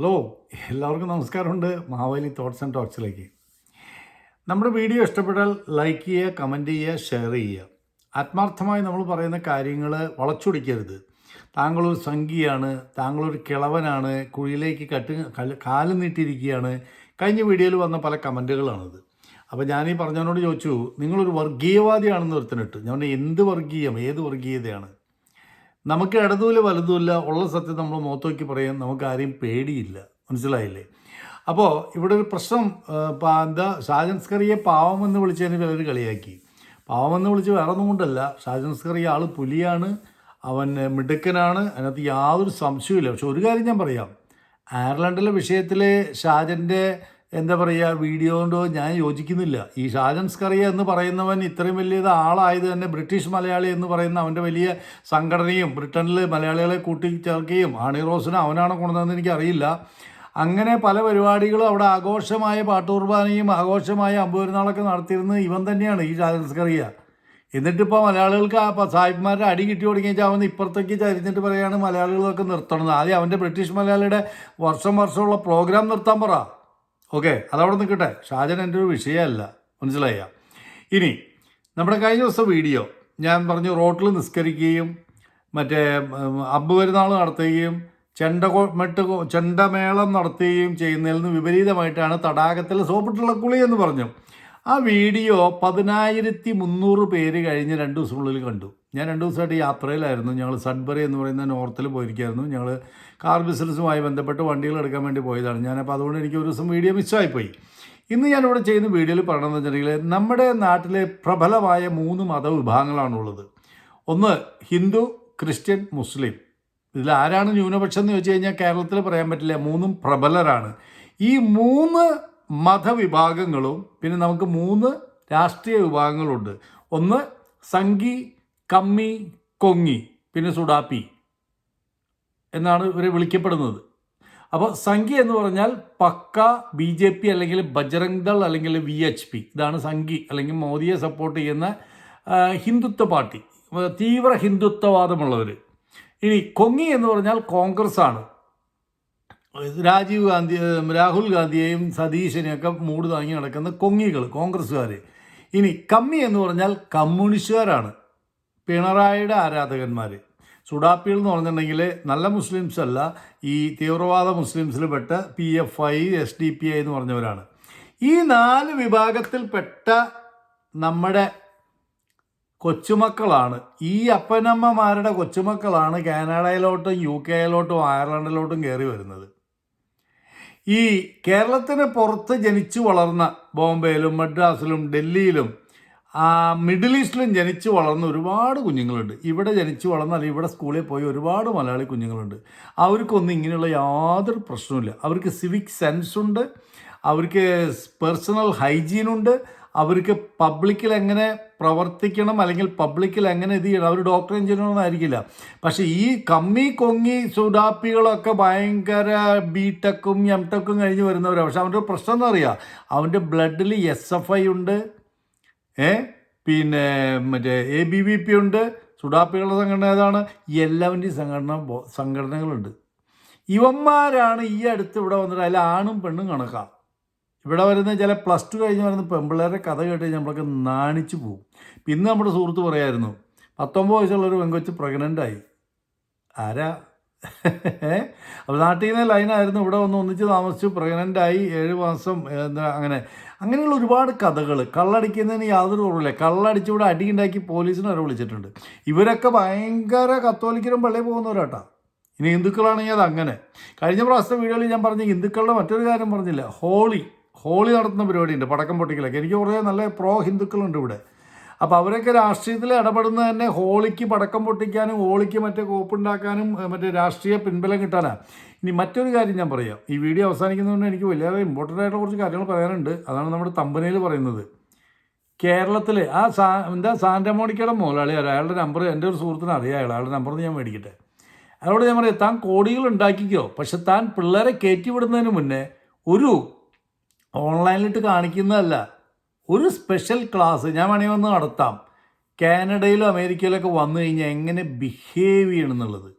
Hello എല്ലാവർക്കും നമസ്കാരമുണ്ട് Maveli thoughts and ടോക്സിലേക്ക് നമ്മുടെ വീഡിയോ ഇഷ്ടപ്പെട്ടാൽ ലൈക്ക് ചെയ്യുക കമന്റ് ചെയ്യുക ഷെയർ ചെയ്യുക. ആത്മാർത്ഥമായി നമ്മൾ പറയുന്ന കാര്യങ്ങൾ വളച്ചൊടിക്കരുത്. താങ്കളൊരു സംഖ്യയാണ് താങ്കളൊരു കിളവനാണ് കുഴിയിലേക്ക് കട്ട് കാലം നീട്ടിയിരിക്കുകയാണ്. കഴിഞ്ഞ വീഡിയോയിൽ വന്ന പല കമന്റുകളാണിത്. അപ്പോൾ ഞാൻ ഈ പറഞ്ഞവനോട് ചോദിച്ചു നിങ്ങളൊരു വർഗീയവാദിയാണെന്ന് ഒരുത്തിനിട്ട് ഞാൻ എന്ത് വർഗീയം? ഏത് വർഗീയതയാണ്? നമുക്ക് ഇടതുമില്ല വലതുമില്ല ഉള്ള സത്യം നമ്മൾ മുഖത്തോക്കി പറയും നമുക്ക് ആരെയും പേടിയില്ല. മനസ്സിലായില്ലേ? അപ്പോൾ ഇവിടെ ഒരു പ്രശ്നം എന്താ ഷാജൻസ്കറിയെ പാവമെന്ന് വിളിച്ചതിന് ചിലർ കളിയാക്കി. പാവമെന്ന് വിളിച്ച് വേറെ ഒന്നും കൊണ്ടല്ല ഷാജൻസ്കറി ആൾ പുലിയാണ് അവൻ മിടുക്കനാണ് അതിനകത്ത് യാതൊരു സംശയമില്ല പക്ഷെ ഒരു കാര്യം ഞാൻ പറയാം. അയർലൻഡിലെ വിഷയത്തിൽ ഷാജന്റെ എന്താ പറയുക വീഡിയോ കൊണ്ടോ ഞാൻ യോജിക്കുന്നില്ല. ഈ ഷാജൻ സ്കറിയ എന്ന് പറയുന്നവൻ ഇത്രയും വലിയത് ആളായത് തന്നെ ബ്രിട്ടീഷ് മലയാളി എന്ന് പറയുന്ന അവന്റെ വലിയ സംഘടനയും ബ്രിട്ടനിൽ മലയാളികളെ കൂട്ടിച്ചേർക്കുകയും ആണി റോസിനെ അവനാണ് കൊണ്ടുവന്നതെന്ന് എനിക്കറിയില്ല. അങ്ങനെ പല പരിപാടികളും അവിടെ ആഘോഷമായ പാട്ടുകുർബാനയും ആഘോഷമായ അമ്പൂരിനാളൊക്കെ നടത്തിയിരുന്നത് ഇവൻ തന്നെയാണ് ഈ ഷാജൻ സ്കറിയ. എന്നിട്ടിപ്പോൾ മലയാളികൾക്ക് ആ സാഹിബ്മാരുടെ അടി കിട്ടി തുടങ്ങിയ അവൻ ഇപ്പുറത്തേക്ക് ചരിഞ്ഞിട്ട് പറയാണ് മലയാളികളൊക്കെ നിർത്തണത് ആദ്യം അവന്റെ ബ്രിട്ടീഷ് മലയാളിയുടെ വർഷം വർഷമുള്ള പ്രോഗ്രാം നിർത്താൻ പറ. ഓക്കെ അതവിടെ നിൽക്കട്ടെ. ഷാജൻ എന്റെ ഒരു വിഷയമല്ല. മനസ്സിലായ? ഇനി നമ്മുടെ കഴിഞ്ഞ ദിവസം വീഡിയോ ഞാൻ പറഞ്ഞു റോട്ടിൽ നിസ്കരിക്കുകയും മറ്റേ അബ്ബ് പെരുന്നാൾ നടത്തുകയും ചെണ്ട മെട്ട് ചെണ്ടമേളം നടത്തുകയും ചെയ്യുന്നതിൽ നിന്ന് വിപരീതമായിട്ടാണ് തടാകത്തിൽ സോപ്പിട്ടുള്ള കുളി എന്ന് പറഞ്ഞു. ആ വീഡിയോ പതിനായിരത്തി മുന്നൂറ് പേര് കഴിഞ്ഞ് രണ്ട് ദിവസത്തിനുള്ളിൽ കണ്ടു. ഞാൻ രണ്ട് ദിവസമായിട്ട് യാത്രയിലായിരുന്നു. ഞങ്ങൾ സഡ്ബറി എന്ന് പറയുന്ന നോർത്തിൽ പോയിരിക്കുകയായിരുന്നു ഞങ്ങൾ കാർ ബിസിനസ്സുമായി ബന്ധപ്പെട്ട് വണ്ടികൾ എടുക്കാൻ വേണ്ടി പോയതാണ്. ഞാനപ്പോൾ അതുകൊണ്ട് എനിക്ക് ഒരു ദിവസം വീഡിയോ മിസ്സായിപ്പോയി ഇന്ന് ഞാനിവിടെ ചെയ്യുന്ന വീഡിയോയിൽ പറയണമെന്ന് വെച്ചിട്ടുണ്ടെങ്കിൽ നമ്മുടെ നാട്ടിലെ പ്രബലമായ മൂന്ന് മതവിഭാഗങ്ങളാണുള്ളത്. ഒന്ന് ഹിന്ദു ക്രിസ്ത്യൻ മുസ്ലിം. ഇതിൽ ആരാണ് ന്യൂനപക്ഷം എന്ന് ചോദിച്ചു കഴിഞ്ഞാൽ കേരളത്തിൽ പറയാൻ പറ്റില്ല. മൂന്നും പ്രബലരാണ്. ഈ മൂന്ന് മതവിഭാഗങ്ങളും പിന്നെ നമുക്ക് മൂന്ന് രാഷ്ട്രീയ വിഭാഗങ്ങളുണ്ട്. ഒന്ന് സംഘി കമ്മി കൊങ്ങി പിന്നെ സുഡാപ്പി എന്നാണ് ഇവരെ വിളിക്കപ്പെടുന്നത്. അപ്പോൾ സംഘി എന്ന് പറഞ്ഞാൽ പക്ക ബി ജെ പി അല്ലെങ്കിൽ ബജറംഗ് ദൾ അല്ലെങ്കിൽ വി എച്ച് പി. ഇതാണ് സംഘി അല്ലെങ്കിൽ മോദിയെ സപ്പോർട്ട് ചെയ്യുന്ന ഹിന്ദുത്വ പാർട്ടി. തീവ്ര ഹിന്ദുത്വവാദമുള്ളവർ ഇനി കൊങ്ങി എന്ന് പറഞ്ഞാൽ കോൺഗ്രസ് ആണ് രാജീവ് ഗാന്ധി രാഹുൽ ഗാന്ധിയെയും സതീശനെയൊക്കെ മൂട് താങ്ങി നടക്കുന്ന കൊങ്ങികൾ കോൺഗ്രസ്സുകാർ ഇനി കമ്മി എന്ന് പറഞ്ഞാൽ കമ്മ്യൂണിസ്റ്റുകാരാണ്. പിണറായിയുടെ ആരാധകന്മാർ സുഡാപ്പികൾ എന്ന് പറഞ്ഞിട്ടുണ്ടെങ്കിൽ നല്ല മുസ്ലിംസ് അല്ല ഈ തീവ്രവാദ മുസ്ലിംസിൽ പെട്ട P F I S D P I എന്ന് പറഞ്ഞവരാണ്. ഈ നാല് വിഭാഗത്തിൽപ്പെട്ട നമ്മുടെ കൊച്ചുമക്കളാണ് ഈ അപ്പനമ്മമാരുടെ കൊച്ചുമക്കളാണ് കാനഡയിലോട്ടും യു കെയിലോട്ടും അയർലൻഡിലോട്ടും കയറി വരുന്നത്. ഈ കേരളത്തിന് പുറത്ത് ജനിച്ചു വളർന്ന ബോംബെയിലും മദ്രാസിലും ഡൽഹിയിലും മിഡിൽ ഈസ്റ്റിലും ജനിച്ച് വളർന്ന ഒരുപാട് കുഞ്ഞുങ്ങളുണ്ട്. ഇവിടെ ജനിച്ച് വളർന്ന അല്ലെങ്കിൽ ഇവിടെ സ്കൂളിൽ പോയി ഒരുപാട് മലയാളി കുഞ്ഞുങ്ങളുണ്ട്. അവർക്കൊന്നും ഇങ്ങനെയുള്ള യാതൊരു പ്രശ്നവുമില്ല. അവർക്ക് സിവിക് സെൻസ് ഉണ്ട്. അവർക്ക് പേഴ്സണൽ ഹൈജീൻ ഉണ്ട്. അവർക്ക് പബ്ലിക്കിൽ എങ്ങനെ പ്രവർത്തിക്കണം അല്ലെങ്കിൽ പബ്ലിക്കിൽ എങ്ങനെ ഇത് ചെയ്യണം അവർ ഡോക്ടർ എഞ്ചിനീയറൊന്നും ആയിരിക്കില്ല. പക്ഷേ ഈ കമ്മി കൊങ്ങി സുഡാപ്പികളൊക്കെ ഭയങ്കര ബി ടെക്കും എം ടെക്കും കഴിഞ്ഞ് വരുന്നവരാണ് പക്ഷെ അവന്റെ പ്രശ്നം എന്താ അറിയുക അവന്റെ ബ്ലഡിൽ എസ് എഫ് ഐ ഉണ്ട്. ഏ? പിന്നെ മറ്റേ എ ബി വി പി ഉണ്ട് സുഡാപ്പികളുടെ സംഘടന ഏതാണ്? എല്ലാവരുടെയും സംഘടന സംഘടനകളുണ്ട്. ഇവന്മാരാണ് ഈ അടുത്ത് ഇവിടെ വന്നിട്ട് അതിൽ ആണും പെണ്ണും കണക്കാം. ഇവിടെ വരുന്ന ചില പ്ലസ് ടു കഴിഞ്ഞ് വരുന്ന പെമ്പിള്ളേരെ കഥ കേട്ട് കഴിഞ്ഞാൽ നമ്മളൊക്കെ നാണിച്ചു പോകും പിന്നെ നമ്മുടെ സുഹൃത്ത് പറയായിരുന്നു പത്തൊമ്പത് വയസ്സുള്ളൊരു പെങ്കൊച്ച് പ്രഗ്നന്റ് ആയി ആരാ അപ്പോൾ നാട്ടിൽ നിന്ന് ലൈനായിരുന്നു ഇവിടെ വന്ന് ഒന്നിച്ച് താമസിച്ചു പ്രഗ്നന്റ് ആയി ഏഴ് മാസം അങ്ങനെ. അങ്ങനെയുള്ള ഒരുപാട് കഥകൾ. കള്ളടിക്കുന്നതിന് യാതൊരു കുറവില്ല കള്ളടിച്ച് ഇവിടെ അടിയുണ്ടാക്കി പോലീസിനെ വരെ വിളിച്ചിട്ടുണ്ട്. ഇവരൊക്കെ ഭയങ്കര കത്തോലിക്കരും പള്ളിയിൽ പോകുന്നവരാട്ടാ. ഇനി ഹിന്ദുക്കളാണെങ്കിൽ അത് അങ്ങനെ. കഴിഞ്ഞ പ്രാവശ്യത്തെ വീഡിയോയിൽ ഞാൻ പറഞ്ഞ ഹിന്ദുക്കളുടെ മറ്റൊരു കാര്യം പറഞ്ഞില്ല. ഹോളി. ഹോളി നടത്തുന്ന പരിപാടിയുണ്ട്. പടക്കം പൊട്ടിക്കലൊക്കെ. എനിക്ക് കുറേ നല്ല പ്രോ ഹിന്ദുക്കളുണ്ട് ഇവിടെ. അപ്പോൾ അവരൊക്കെ രാഷ്ട്രീയത്തിൽ ഇടപെടുന്നത് തന്നെ ഹോളിക്ക് പടക്കം പൊട്ടിക്കാനും ഹോളിക്ക് മറ്റേ കോപ്പുണ്ടാക്കാനും മറ്റേ രാഷ്ട്രീയ പിൻബലം കിട്ടാനാണ് ഇനി മറ്റൊരു കാര്യം ഞാൻ പറയാം. ഈ വീഡിയോ അവസാനിക്കുന്നതുകൊണ്ട് എനിക്ക് വലിയ ഇമ്പോർട്ടന്റ് ആയിട്ടുള്ള കുറച്ച് കാര്യങ്ങൾ പറയാനുണ്ട്. അതാണ് നമ്മുടെ തമ്പനയിൽ പറയുന്നത്. കേരളത്തിൽ ആ സാ എന്താ സാന്റമോണിക്കയുടെ മുതലാളി ആരാ? അയാളുടെ നമ്പർ എന്റെ ഒരു സുഹൃത്തിന് അറിയാം അയാൾ. അയാളുടെ നമ്പർ ഞാൻ മേടിക്കട്ടെ. അയാളോട് ഞാൻ പറയാം താൻ കോടികൾ ഉണ്ടാക്കിക്കോ പക്ഷെ താൻ പിള്ളേരെ കയറ്റി വിടുന്നതിന് മുന്നേ ഒരു ഓൺലൈനിലിട്ട് കാണിക്കുന്നതല്ല. ഒരു സ്പെഷ്യൽ ക്ലാസ് ഞാൻ വേണമെങ്കിൽ ഒന്ന് നടത്താം. കാനഡയിലും അമേരിക്കയിലൊക്കെ വന്നു കഴിഞ്ഞാൽ എങ്ങനെ ബിഹേവ് ചെയ്യണം എന്നുള്ളത്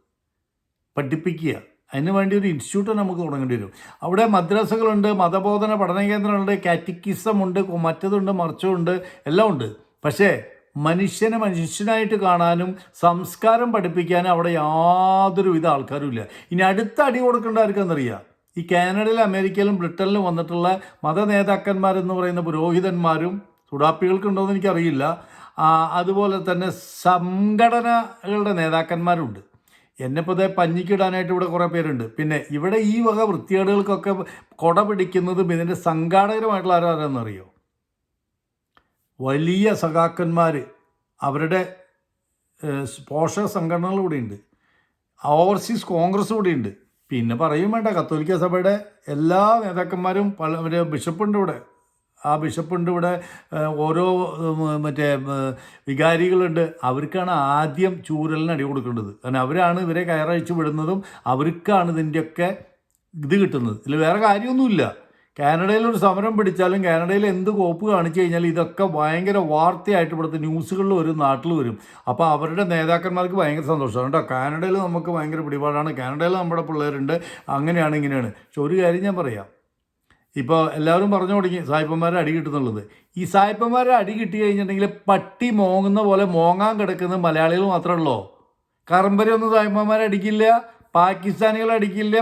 പഠിപ്പിക്കുക. അതിന് വേണ്ടി ഒരു ഇൻസ്റ്റിറ്റ്യൂട്ട് നമുക്ക് തുടങ്ങേണ്ടി വരും. അവിടെ മദ്രസകളുണ്ട് മതബോധന പഠന കേന്ദ്രങ്ങളുണ്ട് കാറ്റിക്കിസമുണ്ട് മറ്റതുണ്ട് മറിച്ചുണ്ട് എല്ലാം ഉണ്ട്. പക്ഷേ മനുഷ്യനെ മനുഷ്യനായിട്ട് കാണാനും സംസ്കാരം പഠിപ്പിക്കാനും അവിടെ യാതൊരു യാതൊരുവിധ ആൾക്കാരും ഇല്ല ഇനി അടുത്ത അടി കൊടുക്കേണ്ട ആർക്കെന്നറിയാം ഈ കാനഡയിലും അമേരിക്കയിലും ബ്രിട്ടനിലും വന്നിട്ടുള്ള മത നേതാക്കന്മാരെന്ന് പറയുന്ന പുരോഹിതന്മാരും സുഡാപ്പികൾക്കുണ്ടോയെന്ന് എനിക്കറിയില്ല. അതുപോലെ തന്നെ സംഘടനകളുടെ നേതാക്കന്മാരുണ്ട്. എന്നെപ്പോൾ ഇതേ പഞ്ഞിക്കിടാനായിട്ട് ഇവിടെ കുറേ പേരുണ്ട്. പിന്നെ ഇവിടെ ഈ വക വൃത്തികേടുകൾക്കൊക്കെ കൊട പിടിക്കുന്നതും ഇതിന്റെ സംഘാടകരുമായിട്ടുള്ള ആരാരെന്നറിയോ? വലിയ സഖാക്കന്മാർ അവരുടെ പോഷക സംഘടനകൾ കൂടിയുണ്ട്. ഓവർസീസ് കോൺഗ്രസ് ഇവിടെ ഉണ്ട് പിന്നെ പറയും വേണ്ട കത്തോലിക്ക സഭയുടെ എല്ലാ നേതാക്കന്മാരും പല ഒരു ബിഷപ്പുണ്ട് ഇവിടെ. ആ ബിഷപ്പുണ്ട് ഇവിടെ ഓരോ മറ്റേ വികാരികളുണ്ട്. അവർക്കാണ് ആദ്യം ചൂരലിന് അടി കൊടുക്കേണ്ടത്. കാരണം അവരാണ് ഇവരെ കയറഴിച്ച് വിടുന്നതും അവർക്കാണ് ഇതിന്റെയൊക്കെ ഇത് കിട്ടുന്നത്. ഇതിൽ വേറെ കാര്യമൊന്നുമില്ല. കാനഡയിൽ ഒരു സമരം പിടിച്ചാലും കാനഡയിൽ എന്ത് കോപ്പ് കാണിച്ചു കഴിഞ്ഞാൽ ഇതൊക്കെ ഭയങ്കര വാർത്തയായിട്ട് ഇവിടുത്തെ ന്യൂസുകളിൽ ഒരു നാട്ടിൽ വരും. അപ്പോൾ അവരുടെ നേതാക്കന്മാർക്ക് ഭയങ്കര സന്തോഷമാണ് കേട്ടോ. കാനഡയിൽ നമുക്ക് ഭയങ്കര പിടിപാടാണ്. കാനഡയിൽ നമ്മുടെ പിള്ളേരുണ്ട്. അങ്ങനെയാണ് ഇങ്ങനെയാണ്. പക്ഷെ ഒരു കാര്യം ഞാൻ പറയാം. ഇപ്പോൾ എല്ലാവരും പറഞ്ഞു തുടങ്ങി സായിപ്പന്മാരെ അടി കിട്ടുന്നുള്ളത്. ഈ സായിപ്പന്മാരെ അടി കിട്ടി കഴിഞ്ഞിട്ടുണ്ടെങ്കിൽ പട്ടി മോങ്ങുന്ന പോലെ മോങ്ങാൻ കിടക്കുന്നത് മലയാളികൾ മാത്രമേ ഉള്ളൂ കറമ്പരൊന്നും സായിപ്പന്മാരെ അടിക്കില്ല പാകിസ്ഥാനികൾ അടിക്കില്ല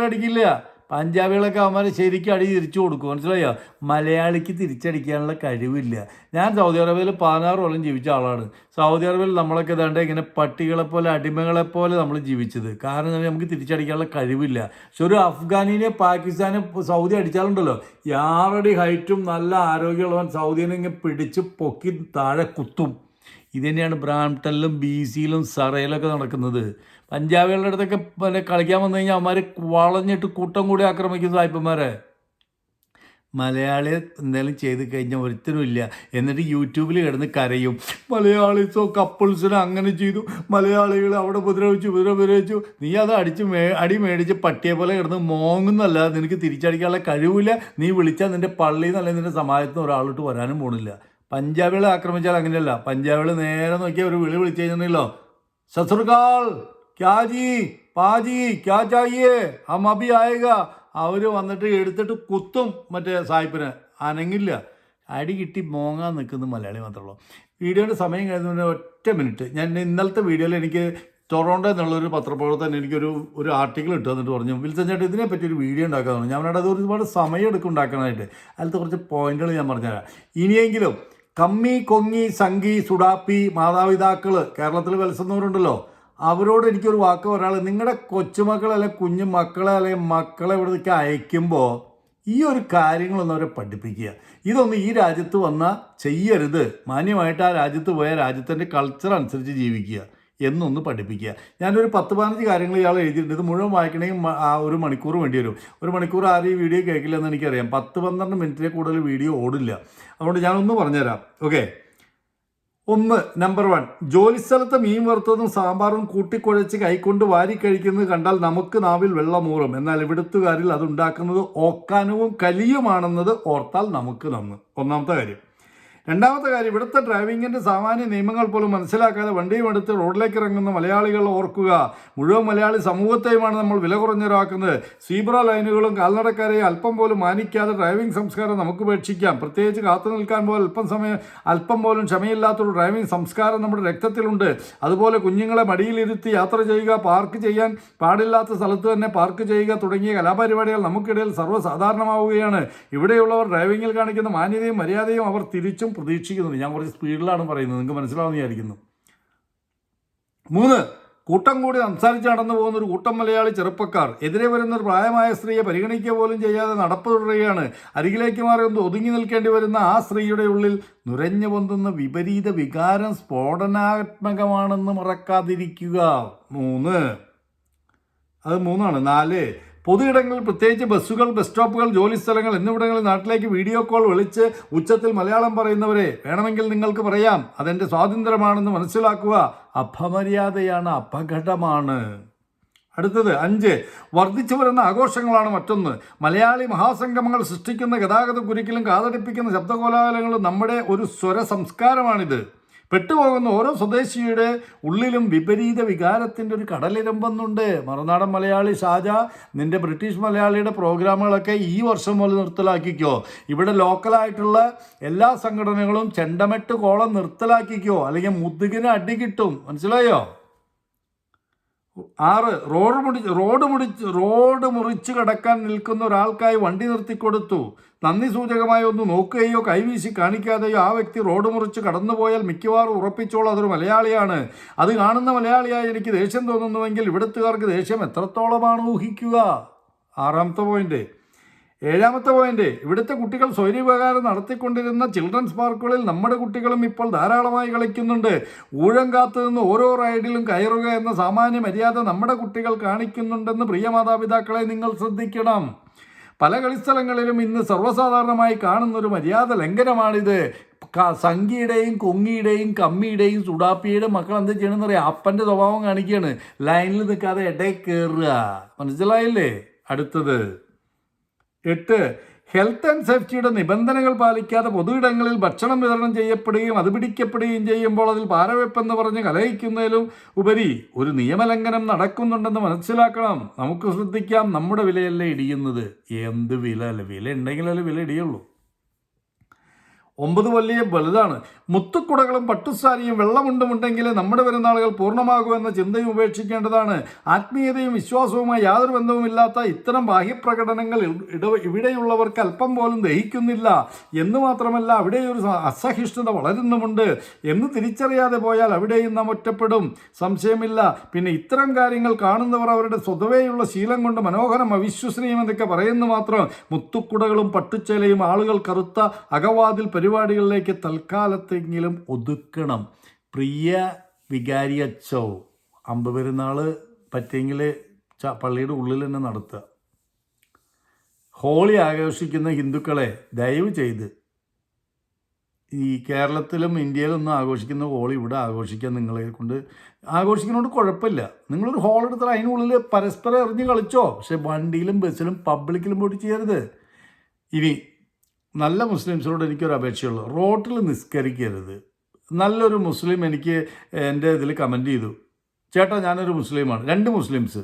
അടിക്കില്ല. പഞ്ചാബികളൊക്കെ അവന്മാരെ ശരിക്കും അടി തിരിച്ചു കൊടുക്കും. മനസ്സിലായോ? മലയാളിക്ക് തിരിച്ചടിക്കാനുള്ള കഴിവില്ല. ഞാൻ സൗദി അറേബ്യയിൽ പതിനാറ് കൊല്ലം ജീവിച്ച ആളാണ്. സൗദി അറേബ്യയിൽ നമ്മളൊക്കെ ഇതാണ്ട് ഇങ്ങനെ പട്ടികളെ പോലെ അടിമകളെ പോലെ നമ്മൾ ജീവിച്ചത് കാരണം നമുക്ക് തിരിച്ചടിക്കാനുള്ള കഴിവില്ല. പക്ഷെ ഒരു അഫ്ഗാനിനെ പാകിസ്ഥാനെ സൗദി അടിച്ചാലുണ്ടല്ലോ. യാറടി ഹൈറ്റും നല്ല ആരോഗ്യമുള്ളവൻ സൗദിനെ ഇങ്ങനെ പിടിച്ച് പൊക്കി താഴെ കുത്തും. ഇത് തന്നെയാണ് ബ്രാംപ്ടണിലും ബി സിയിലും സറയിലൊക്കെ നടക്കുന്നത്. പഞ്ചാബികളുടെ അടുത്തൊക്കെ പിന്നെ കളിക്കാൻ വന്നു കഴിഞ്ഞാൽ അവന്മാർ വളഞ്ഞിട്ട് കൂട്ടം കൂടി ആക്രമിക്കും സായിപ്പന്മാരെ. മലയാളി എന്തായാലും ചെയ്ത് കഴിഞ്ഞാൽ ഒരുത്തരും ഇല്ല. എന്നിട്ട് യൂട്യൂബിൽ കിടന്ന് കരയും. മലയാളീസോ കപ്പിൾസിനോ അങ്ങനെ ചെയ്തു. മലയാളികൾ അവിടെ ഉപദ്രവിച്ചു ഉപദ്രവിച്ചു. നീ അത് അടിച്ച് മേ അടി മേടിച്ച് പട്ടിയെ പോലെ കിടന്ന് മോങ്ങുന്നല്ല നിനക്ക് തിരിച്ചടിക്കാനുള്ള കഴിവില്ല. നീ വിളിച്ചാൽ നിന്റെ പള്ളിയിൽ നിന്ന് അല്ലെങ്കിൽ നിന്റെ സമാജത്തിൽ നിന്ന് ഒരാളോട്ട് വരാനും പോണില്ല. പഞ്ചാബികളെ ആക്രമിച്ചാൽ അങ്ങനെയല്ല. പഞ്ചാബികൾ നേരെ നോക്കിയാൽ ഒരു വിളി വിളിച്ചു കഴിഞ്ഞിട്ടുണ്ടല്ലോ. ക്യാ പാജി ചായേ ഹം അഭി അവർ വന്നിട്ട് എടുത്തിട്ട് കുത്തും മറ്റേ സായിപ്പിനെ. അനങ്ങില്ല. അടി കിട്ടി മോങ്ങാൻ നിൽക്കുന്ന മലയാളി മാത്രമുള്ളൂ വീഡിയോയുടെ സമയം കഴിഞ്ഞ ഒറ്റ മിനിറ്റ്. ഞാൻ ഇന്നലത്തെ വീഡിയോയിൽ എനിക്ക് ടൊറോണ്ടോ എന്നുള്ളൊരു പത്രപ്രവർത്തകൻ എനിക്കൊരു ഒരു ആർട്ടിക്കിൾ ഇട്ട് തന്നിട്ട് പറഞ്ഞു വിൽസൻ ചേട്ടൻ ഇതിനെപ്പറ്റി ഒരു വീഡിയോ ഉണ്ടാക്കാൻ പറഞ്ഞു. ഞാൻ അവിടെ അത് ഒരുപാട് സമയം എടുക്കും ഉണ്ടാക്കാനായിട്ട്. അതിലത്തെ കുറച്ച് പോയിന്റുകൾ ഞാൻ പറഞ്ഞുതരാം. ഇനിയെങ്കിലും കമ്മി കൊങ്ങി സംഗി സുഡാപ്പി മാതാപിതാക്കൾ കേരളത്തിൽ വലസുന്നവരുണ്ടല്ലോ അവരോട് എനിക്കൊരു വാക്ക് ഒരാൾ നിങ്ങളുടെ കൊച്ചുമക്കളെ അല്ലെങ്കിൽ കുഞ്ഞു മക്കളെ അല്ലെങ്കിൽ മക്കളെ ഇവിടേക്ക് അയക്കുമ്പോൾ ഈ ഒരു കാര്യങ്ങളൊന്നും അവരെ പഠിപ്പിക്കുക. ഇതൊന്നും ഈ രാജ്യത്ത് വന്നാൽ ചെയ്യരുത്. മാന്യമായിട്ട് ആ രാജ്യത്ത് പോയ രാജ്യത്തിന്റെ കൾച്ചർ അനുസരിച്ച് ജീവിക്കുക. എന്നൊന്ന് പഠിപ്പിക്കുക. ഞാനൊരു പത്ത് പതിനഞ്ച് കാര്യങ്ങൾ ഇയാൾ എഴുതിയിട്ടുണ്ട്. ഇത് മുഴുവൻ വായിക്കണമെങ്കിൽ ഒരു മണിക്കൂർ വേണ്ടി വരും. ഒരു മണിക്കൂർ ആരും ഈ വീഡിയോ കേൾക്കില്ലെന്ന് എനിക്കറിയാം. പത്ത് പന്ത്രണ്ട് മിനിറ്റിലെ കൂടുതൽ വീഡിയോ ഓടില്ല. അതുകൊണ്ട് ഞാനൊന്ന് പറഞ്ഞുതരാം. ഓക്കെ. ഒന്ന് നമ്പർ വൺ. ജോലിസ്ഥലത്ത് മീൻ വറുത്തതും സാമ്പാറും കൂട്ടിക്കുഴച്ച് കൈകൊണ്ട് വാരി കഴിക്കുന്നത് കണ്ടാൽ നമുക്ക് നാവിൽ വെള്ളമൂറും. എന്നാൽ ഇവിടുത്തുകാരിൽ അതുണ്ടാക്കുന്നത് ഓക്കാനവും കലിയുമാണെന്നത് ഓർത്താൽ നമുക്ക് നന്ന്. ഒന്നാമത്തെ കാര്യം. രണ്ടാമത്തെ കാര്യം ഇവിടുത്തെ ഡ്രൈവിങ്ങിന്റെ സാമാന്യ നിയമങ്ങൾ പോലും മനസ്സിലാക്കാതെ വണ്ടിയും എടുത്ത് റോഡിലേക്ക് ഇറങ്ങുന്ന മലയാളികൾ ഓർക്കുക. മുഴുവൻ മലയാളി സമൂഹത്തെയുമാണ് നമ്മൾ വില കുറഞ്ഞൊരാക്കുന്നത്. സീബ്ര ലൈനുകളും കാൽനടക്കാരെ അല്പം പോലും മാനിക്കാതെ ഡ്രൈവിംഗ് സംസ്കാരം നമുക്ക് ഉപേക്ഷിക്കാം. പ്രത്യേകിച്ച് കാത്തു നിൽക്കാൻ പോലും അല്പം സമയം അല്പം പോലും ക്ഷമയില്ലാത്തൊരു ഡ്രൈവിംഗ് സംസ്കാരം നമ്മുടെ രക്തത്തിലുണ്ട്. അതുപോലെ കുഞ്ഞുങ്ങളെ മടിയിലിരുത്തി യാത്ര ചെയ്യുക പാർക്ക് ചെയ്യാൻ പാടില്ലാത്ത സ്ഥലത്ത് തന്നെ പാർക്ക് ചെയ്യുക തുടങ്ങിയ കലാപരിപാടികൾ നമുക്കിടയിൽ സർവസാധാരണമാവുകയാണ്. ഇവിടെയുള്ളവർ ഡ്രൈവിങ്ങിൽ കാണിക്കുന്ന മാന്യതയും മര്യാദയും അവർ തിരിച്ചും പ്രതീക്ഷിക്കുന്നുണ്ട്. ഞാൻ കുറച്ച് സ്പീഡിലാണ് പറയുന്നത്. നിങ്ങൾക്ക് മനസ്സിലാവുന്ന വിചാരിക്കുന്നു. മൂന്ന് കൂട്ടം കൂടി സംസാരിച്ച് നടന്നു പോകുന്ന ഒരു കൂട്ടം മലയാളി ചെറുപ്പക്കാർ. എതിരെ വരുന്ന ഒരു പ്രായമായ സ്ത്രീയെ പരിഗണിക്കുക പോലും ചെയ്യാതെ നടപ്പ് തുടരുകയാണ്. അരികിലേക്ക് മാറി ഒന്ന് ഒതുങ്ങി നിൽക്കേണ്ടി വരുന്ന ആ സ്ത്രീയുടെ ഉള്ളിൽ നുരഞ്ഞു പൊന്തുന്ന വിപരീത വികാരം സ്ഫോടനാത്മകമാണെന്ന് മറക്കാതിരിക്കുക. മൂന്ന് അത് മൂന്നാണ്. നാല് പൊതുയിടങ്ങളിൽ പ്രത്യേകിച്ച് ബസ്സുകൾ ബസ് സ്റ്റോപ്പുകൾ ജോലി സ്ഥലങ്ങൾ എന്നിവിടങ്ങളിൽ നാട്ടിലേക്ക് വീഡിയോ കോൾ വിളിച്ച് ഉച്ചത്തിൽ മലയാളം പറയുന്നവരെ വേണമെങ്കിൽ നിങ്ങൾക്ക് പറയാം. അതെന്റെ സ്വാതന്ത്ര്യമാണെന്ന് മനസ്സിലാക്കുക അപമര്യാദയാണ് അപകടമാണ്. അടുത്തത് അഞ്ച് വർദ്ധിച്ചു വരുന്ന ആഘോഷങ്ങളാണ് മറ്റൊന്ന്. മലയാളി മഹാസംഗമങ്ങൾ സൃഷ്ടിക്കുന്ന ഗതാഗത കുരുക്കിലും കാതടിപ്പിക്കുന്ന ശബ്ദകോലാഹലങ്ങളും നമ്മുടെ ഒരു സ്വര സംസ്കാരമാണിത് പെട്ടുപോകുന്ന ഓരോ സ്വദേശിയുടെ ഉള്ളിലും വിപരീത വികാരത്തിന്റെ ഒരു കടലിരമ്പെന്നുണ്ട്. മറുനാടൻ മലയാളി ഷാജ നിന്റെ ബ്രിട്ടീഷ് മലയാളിയുടെ പ്രോഗ്രാമുകളൊക്കെ ഈ വർഷം മുതൽ നിർത്തലാക്കിക്കോ. ഇവിടെ ലോക്കലായിട്ടുള്ള എല്ലാ സംഘടനകളും ചെണ്ടമെട്ട് കോളം നിർത്തലാക്കിക്കോ. അല്ലെങ്കിൽ മുതുകിന് അടി കിട്ടും. മനസ്സിലായോ? ആറ് റോഡ് മുടി റോഡ് മുടിച്ച് റോഡ് മുറിച്ച് കടക്കാൻ നിൽക്കുന്ന ഒരാൾക്കായി വണ്ടി നിർത്തിക്കൊടുത്തു. നന്ദി സൂചകമായി ഒന്ന് നോക്കുകയോ കൈവീശി കാണിക്കാതെയോ ആ വ്യക്തി റോഡ് മുറിച്ച് കടന്നുപോയാൽ മിക്കവാറും ഉറപ്പിച്ചോളം അതൊരു മലയാളിയാണ്. അത് കാണുന്ന മലയാളിയായി എനിക്ക് ദേഷ്യം തോന്നുന്നുവെങ്കിൽ ഇവിടുത്തുകാർക്ക് ദേഷ്യം എത്രത്തോളമാണ് ഊഹിക്കുക? ആറാമത്തെ പോയിന്റ് ഏഴാമത്തെ പോയിന്റ് ഇവിടുത്തെ കുട്ടികൾ സ്വൈര്യപ്രകാരം നടത്തിക്കൊണ്ടിരുന്ന ചിൽഡ്രൻസ് പാർക്കുകളിൽ നമ്മുടെ കുട്ടികളും ഇപ്പോൾ ധാരാളമായി കളിക്കുന്നുണ്ട്. ഊഴം കാത്തു നിന്ന് ഓരോ റൈഡിലും കയറുക എന്ന സാമാന്യ മര്യാദ നമ്മുടെ കുട്ടികൾ കാണിക്കുന്നുണ്ടെന്ന് പ്രിയ മാതാപിതാക്കളെ നിങ്ങൾ ശ്രദ്ധിക്കണം. പല കളിസ്ഥലങ്ങളിലും ഇന്ന് സർവസാധാരണമായി കാണുന്ന ഒരു മര്യാദ ലംഘനമാണിത്. സംഖിയുടെയും കൊങ്ങിയുടെയും കമ്മിയുടെയും സുഡാപ്പിയുടെയും മക്കൾ എന്ത് ചെയ്യണമെന്ന് അറിയാം? അപ്പന്റെ സ്വഭാവം കാണിക്കുകയാണ്. ലൈനിൽ നിൽക്കാതെ ഇടയിൽ കയറുക. മനസ്സിലായില്ലേ? അടുത്തത്. എട്ട് ഹെൽത്ത് ആൻഡ് സേഫ്റ്റിയുടെ നിബന്ധനകൾ പാലിക്കാതെ പൊതു ഇടങ്ങളിൽ ഭക്ഷണം വിതരണം ചെയ്യപ്പെടുകയും അത് പിടിക്കപ്പെടുകയും ചെയ്യുമ്പോൾ അതിൽ പാരവെപ്പെന്ന് പറഞ്ഞ് കലഹിക്കുന്നതിലും ഉപരി ഒരു നിയമലംഘനം നടക്കുന്നുണ്ടെന്ന് മനസ്സിലാക്കണം. നമുക്ക് ശ്രദ്ധിക്കാം നമ്മുടെ വിലയല്ലേ ഇടിയുന്നത്. എന്ത് വില അല്ല? വില ഉണ്ടെങ്കിലല്ലേ വില ഇടിയുള്ളൂ. ഒമ്പത് വലിയ വലുതാണ്. മുത്തുക്കുടകളും പട്ടുസാരിയും വെള്ളമുണ്ടുമുണ്ടെങ്കിലേ നമ്മുടെ പെരുന്നാളുകൾ പൂർണമാകുമെന്ന ചിന്തയും ഉപേക്ഷിക്കേണ്ടതാണ്. ആത്മീയതയും വിശ്വാസവുമായി യാതൊരു ബന്ധവുമില്ലാത്ത ഇത്തരം ബാഹ്യപ്രകടനങ്ങൾ ഇട ഇവിടെയുള്ളവർക്ക് അല്പം പോലും ദഹിക്കുന്നില്ല. എന്ന് മാത്രമല്ല അവിടെ ഒരു അസഹിഷ്ണുത വളരുന്നുമുണ്ട്. എന്ന് തിരിച്ചറിയാതെ പോയാൽ അവിടെയും നാം ഒറ്റപ്പെടും. സംശയമില്ല. പിന്നെ ഇത്തരം കാര്യങ്ങൾ കാണുന്നവർ അവരുടെ സ്വതവേയുള്ള ശീലം കൊണ്ട് മനോഹരം അവിശ്വസനീയം എന്നൊക്കെ പറയുന്നു മാത്രം. മുത്തുക്കുടകളും പട്ടുച്ചേലയും ആളുകൾ കറുത്ത അകവാതിൽ പരിപാടികളിലേക്ക് തൽക്കാലത്തെങ്കിലും ഒതുക്കണം. പ്രിയ വികാരി അച്ചോ അമ്പ പെരുന്നാൾ പറ്റിയെങ്കിൽ പള്ളിയുടെ ഉള്ളിൽ തന്നെ നടത്തുക. ഹോളി ആഘോഷിക്കുന്ന ഹിന്ദുക്കളെ ദയവ് ചെയ്ത് ഈ കേരളത്തിലും ഇന്ത്യയിലൊന്നും ആഘോഷിക്കുന്ന ഹോളി ഇവിടെ ആഘോഷിക്കാൻ നിങ്ങളെ കൊണ്ട് ആഘോഷിക്കുന്നതുകൊണ്ട് കുഴപ്പമില്ല. നിങ്ങളൊരു ഹോൾ എടുത്താൽ അതിനുള്ളിൽ പരസ്പരം എറിഞ്ഞ് കളിച്ചോ. പക്ഷെ വണ്ടിയിലും ബസ്സിലും പബ്ലിക്കിലും പോയിട്ട് ചെയ്യരുത്. ഇനി നല്ല മുസ്ലിംസിനോട് എനിക്കൊരു അപേക്ഷയുള്ളൂ. റോട്ടിൽ നിസ്കരിക്കരുത്. നല്ലൊരു മുസ്ലിം എനിക്ക് എന്റെ ഇതിൽ കമന്റ് ചെയ്തു. ചേട്ടാ ഞാനൊരു മുസ്ലിമാണ്. രണ്ട് മുസ്ലിംസ്.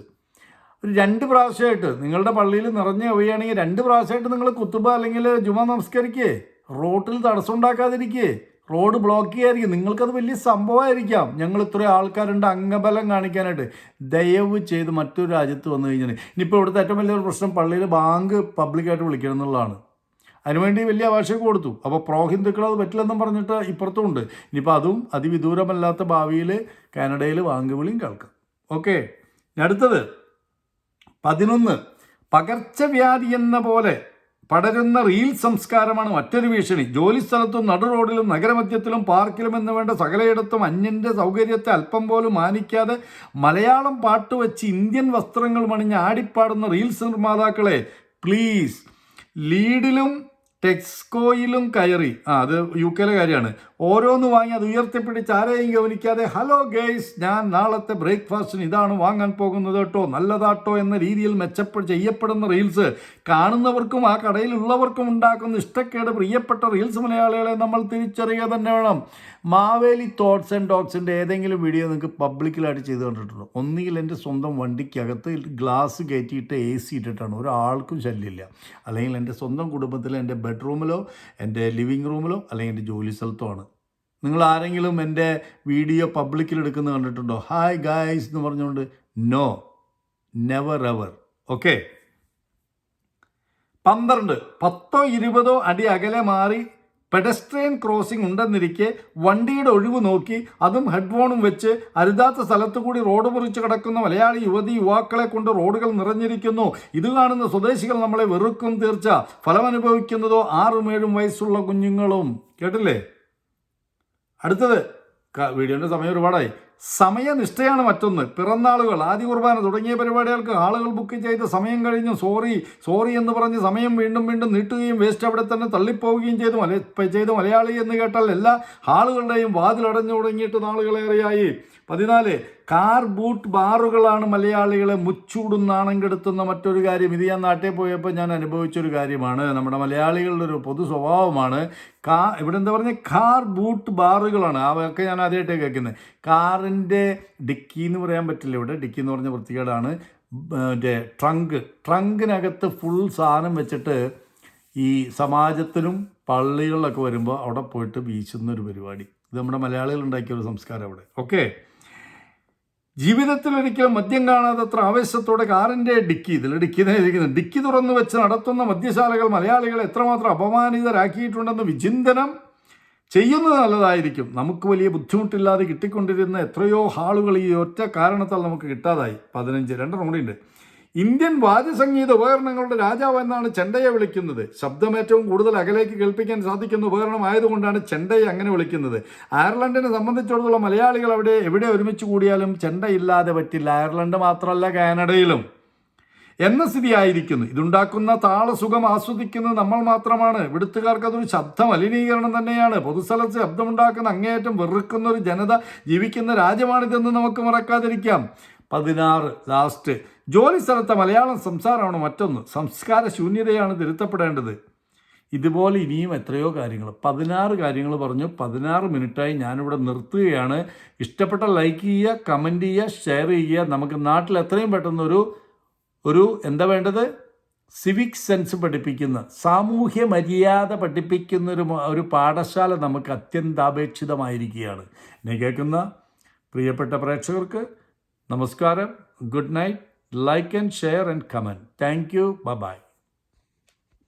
ഒരു രണ്ട് പ്രാവശ്യമായിട്ട് നിങ്ങളുടെ പള്ളിയിൽ നിറഞ്ഞു പോവുകയാണെങ്കിൽ രണ്ട് പ്രാവശ്യമായിട്ട് നിങ്ങൾ കുത്തുബ അല്ലെങ്കിൽ ജുമ നമസ്കരിക്കേ. റോട്ടിൽ തടസ്സം ഉണ്ടാക്കാതിരിക്കേ. Road block ചെയ്യാതിരിക്കും. നിങ്ങൾക്കത് വലിയ സംഭവമായിരിക്കാം. ഞങ്ങൾ ഇത്രയും ആൾക്കാരുണ്ട് അംഗബലം കാണിക്കാനായിട്ട്. ദയവ് ചെയ്ത് മറ്റൊരു രാജ്യത്ത് വന്നു കഴിഞ്ഞാൽ. ഇനിയിപ്പോൾ ഇവിടുത്തെ ഏറ്റവും വലിയൊരു പ്രശ്നം പള്ളിയിൽ ബാങ്ക് പബ്ലിക്കായിട്ട് വിളിക്കണം എന്നുള്ളതാണ്. അതിനുവേണ്ടി വലിയ ആവശ്യം കൊടുത്തു. അപ്പോൾ പ്രോ ഹിന്ദുക്കൾ അത് പറ്റില്ലെന്നും പറഞ്ഞിട്ട് ഇപ്പുറത്തും ഉണ്ട് ഇനിയിപ്പോൾ അതും അതിവിദൂരമല്ലാത്ത ഭാവിയിൽ കാനഡയിൽ വാങ്കുവിളിയും കേൾക്കാം. ഓക്കെ. അടുത്തത്. പതിനൊന്ന്. പകർച്ചവ്യാധി എന്ന പോലെ പടരുന്ന റീൽ സംസ്കാരമാണ് മറ്റൊരു ഭീഷണി. ജോലിസ്ഥലത്തും നടു റോഡിലും നഗരമധ്യത്തിലും പാർക്കിലും എന്ന് വേണ്ട സകലയിടത്തും അന്യന്റെ സൗകര്യത്തെ അല്പം പോലും മാനിക്കാതെ മലയാളം പാട്ട് വെച്ച് ഇന്ത്യൻ വസ്ത്രങ്ങൾ മണിഞ്ഞ് ആടിപ്പാടുന്ന റീൽസ് നിർമ്മാതാക്കളെ പ്ലീസ്. ലീഡിലും ടെക്സ്കോയിലും കയറി. ആ അത് യു കെയിലെ കാര്യമാണ്. ഓരോന്ന് വാങ്ങി അത് ഉയർത്തിപ്പിടിച്ച് ആരെയും ഗവനിക്കാതെ ഹലോ ഗെയ്സ് ഞാൻ നാളത്തെ ബ്രേക്ക്ഫാസ്റ്റിന് ഇതാണ് വാങ്ങാൻ പോകുന്നത് കേട്ടോ നല്ലതാട്ടോ എന്ന രീതിയിൽ മെച്ചപ്പെ ചെയ്യപ്പെടുന്ന റീൽസ് കാണുന്നവർക്കും ആ കടയിലുള്ളവർക്കും ഉണ്ടാക്കുന്ന ഇഷ്ടക്കേട് പ്രിയപ്പെട്ട റീൽസ് മലയാളികളെ നമ്മൾ തിരിച്ചറിയുക തന്നെ വേണം. മാവേലി തോട്ട്സ് ആൻഡ് ഡോഗ്സിന്റെ ഏതെങ്കിലും വീഡിയോ നിങ്ങൾക്ക് പബ്ലിക്കിലായിട്ട് ചെയ്ത് കണ്ടിട്ടുണ്ടോ? ഒന്നുകിൽ എന്റെ സ്വന്തം വണ്ടിക്കകത്ത് ഗ്ലാസ് കയറ്റിയിട്ട് എ സി ഇട്ടിട്ടാണ് ഒരാൾക്കും ശല്യമില്ല. അല്ലെങ്കിൽ എന്റെ സ്വന്തം കുടുംബത്തിൽ എന്റെ ബെഡ്റൂമിലോ എന്റെ ലിവിങ് റൂമിലോ അല്ലെങ്കിൽ എന്റെ ജോലി സ്ഥലത്തോ ആണ്. നിങ്ങൾ ആരെങ്കിലും എന്റെ വീഡിയോ പബ്ലിക്കിൽ എടുക്കുന്നത് കണ്ടിട്ടുണ്ടോ? ഹായ് ഗായ്സ് എന്ന് പറഞ്ഞുകൊണ്ട് നോ നെവർ എവർ ഓക്കെ പന്ത്രണ്ട് പത്തോ ഇരുപതോ അടി അകലെ മാറി പെഡസ്ട്രിയൻ ക്രോസിംഗ് ഉണ്ടെന്നിരിക്കെ വണ്ടിയുടെ ഒഴിവ് നോക്കി അതും ഹെഡ്ഫോണും വെച്ച് അരുതാത്ത സ്ഥലത്തു കൂടി റോഡ് മുറിച്ച് കിടക്കുന്ന മലയാളി യുവതി യുവാക്കളെ കൊണ്ട് റോഡുകൾ നിറഞ്ഞിരിക്കുന്നു. ഇത് കാണുന്ന സ്വദേശികൾ നമ്മളെ വെറുക്കും തീർച്ച. ഫലമനുഭവിക്കുന്നതോ ആറും ഏഴും വയസ്സുള്ള കുഞ്ഞുങ്ങളും. കേട്ടില്ലേ? അടുത്തത് വീഡിയോന്റെ സമയം ഒരുപാടായി. സമയനിഷ്ഠയാണ് മറ്റൊന്ന്. പിറന്നാളുകൾ ആദ്യ കുർബാന തുടങ്ങിയ പരിപാടികൾക്ക് ആളുകൾ ബുക്ക് ചെയ്ത് സമയം കഴിഞ്ഞു. സോറി സോറി എന്ന് പറഞ്ഞ് സമയം വീണ്ടും വീണ്ടും നീട്ടുകയും വേസ്റ്റ് അവിടെ തന്നെ തള്ളിപ്പോവുകയും ചെയ്തു. മല ചെയ്ത് മലയാളി എന്ന് കേട്ടാൽ എല്ലാ ആളുകളുടെയും വാതിലടഞ്ഞു തുടങ്ങിയിട്ട് നാളുകളേറെയായി. പതിനാല് കാർ ബൂട്ട് ബാറുകളാണ് മലയാളികളെ മുച്ചൂടും നാണം കെടുത്തുന്ന മറ്റൊരു കാര്യം. ഇത് ഞാൻ നാട്ടിൽ പോയപ്പോൾ ഞാൻ അനുഭവിച്ചൊരു കാര്യമാണ്. നമ്മുടെ മലയാളികളുടെ ഒരു പൊതു സ്വഭാവമാണ് കാ ഇവിടെ എന്താ പറഞ്ഞ? കാർ ബൂട്ട് ബാറുകളാണ്. അവയൊക്കെ ഞാൻ ആദ്യമായിട്ട് കേൾക്കുന്നത്. കാറിന്റെ ഡിക്കി എന്ന് പറയാൻ പറ്റില്ല ഇവിടെ. ഡിക്കി എന്ന് പറഞ്ഞ വൃത്തികേടാണ്. മറ്റേ ട്രങ്ക്. ട്രങ്കിനകത്ത് ഫുൾ സാധനം വെച്ചിട്ട് ഈ സമാജത്തിനും പള്ളികളിലൊക്കെ വരുമ്പോൾ അവിടെ പോയിട്ട് വീശുന്ന ഒരു പരിപാടി. ഇത് നമ്മുടെ മലയാളികൾ ഉണ്ടാക്കിയ ഒരു സംസ്കാരം അവിടെ. ഓക്കെ ജീവിതത്തിൽ ഒരിക്കലും മദ്യം കാണാതെ അത്ര ആവേശത്തോടെ കാറിന്റെ ഡിക്കി ഇതിൽ ഡിക്കി ഇരിക്കുന്നത് ഡിക്കി തുറന്നു വെച്ച് നടത്തുന്ന മദ്യശാലകൾ മലയാളികളെ എത്രമാത്രം അപമാനിതരാക്കിയിട്ടുണ്ടെന്ന് വിചിന്തനം ചെയ്യുന്നത് നല്ലതായിരിക്കും. നമുക്ക് വലിയ ബുദ്ധിമുട്ടില്ലാതെ കിട്ടിക്കൊണ്ടിരുന്ന എത്രയോ ഹാളുകൾ ഈ ഒറ്റ കാരണത്താൽ നമുക്ക് കിട്ടാതായി. പതിനഞ്ച് രണ്ട് കൂടിയുണ്ട് ഇന്ത്യൻ വാദ്യസംഗീത ഉപകരണങ്ങളുടെ രാജാവ് എന്നാണ് ചെണ്ടയെ വിളിക്കുന്നത്. ശബ്ദം ഏറ്റവും കൂടുതൽ അകലേക്ക് കേൾപ്പിക്കാൻ സാധിക്കുന്ന ഉപകരണം ആയതുകൊണ്ടാണ് ചെണ്ടയെ അങ്ങനെ വിളിക്കുന്നത്. അയർലൻഡിനെ സംബന്ധിച്ചിടത്തോളം മലയാളികൾ അവിടെ എവിടെ ഒരുമിച്ച് കൂടിയാലും ചെണ്ടയില്ലാതെ പറ്റില്ല. അയർലൻഡ് മാത്രമല്ല കാനഡയിലും. എന്ന സ്ഥിതിയായിരിക്കുന്നു. ഇതുണ്ടാക്കുന്ന താളസുഖം ആസ്വദിക്കുന്നത് നമ്മൾ മാത്രമാണ്. ഇവിടുത്തുകാർക്ക് അതൊരു ശബ്ദ മലിനീകരണം തന്നെയാണ്. പൊതുസ്ഥലത്ത് ശബ്ദമുണ്ടാക്കുന്ന അങ്ങേയറ്റം വെറുക്കുന്ന ഒരു ജനത ജീവിക്കുന്ന രാജ്യമാണിതെന്ന് നമുക്ക് മറക്കാതിരിക്കാം. പതിനാറ് ലാസ്റ്റ് ജോലി സ്ഥലത്തെ മലയാളം സംസാരമാണ് മറ്റൊന്ന്. സംസ്കാര ശൂന്യതയാണ് തിരുത്തപ്പെടേണ്ടത്. ഇതുപോലെ ഇനിയും എത്രയോ കാര്യങ്ങൾ. പതിനാറ് കാര്യങ്ങൾ പറഞ്ഞു. പതിനാറ് മിനിറ്റായി ഞാനിവിടെ നിർത്തുകയാണ്. ഇഷ്ടപ്പെട്ട ലൈക്ക് ചെയ്യുക കമന്റ് ചെയ്യുക ഷെയർ ചെയ്യുക. നമുക്ക് നാട്ടിൽ എത്രയും പെട്ടെന്ന് ഒരു ഒരു എന്താ വേണ്ടത്? സിവിക് സെൻസ് പഠിപ്പിക്കുന്ന സാമൂഹ്യ മര്യാദ പഠിപ്പിക്കുന്ന ഒരു ഒരു പാഠശാല നമുക്ക് അത്യന്താപേക്ഷിതമായിരിക്കുകയാണ്. എന്നെ കേൾക്കുന്ന പ്രിയപ്പെട്ട പ്രേക്ഷകർക്ക് നമസ്കാരം. Good night. like and share and comment. Thank you. Bye bye.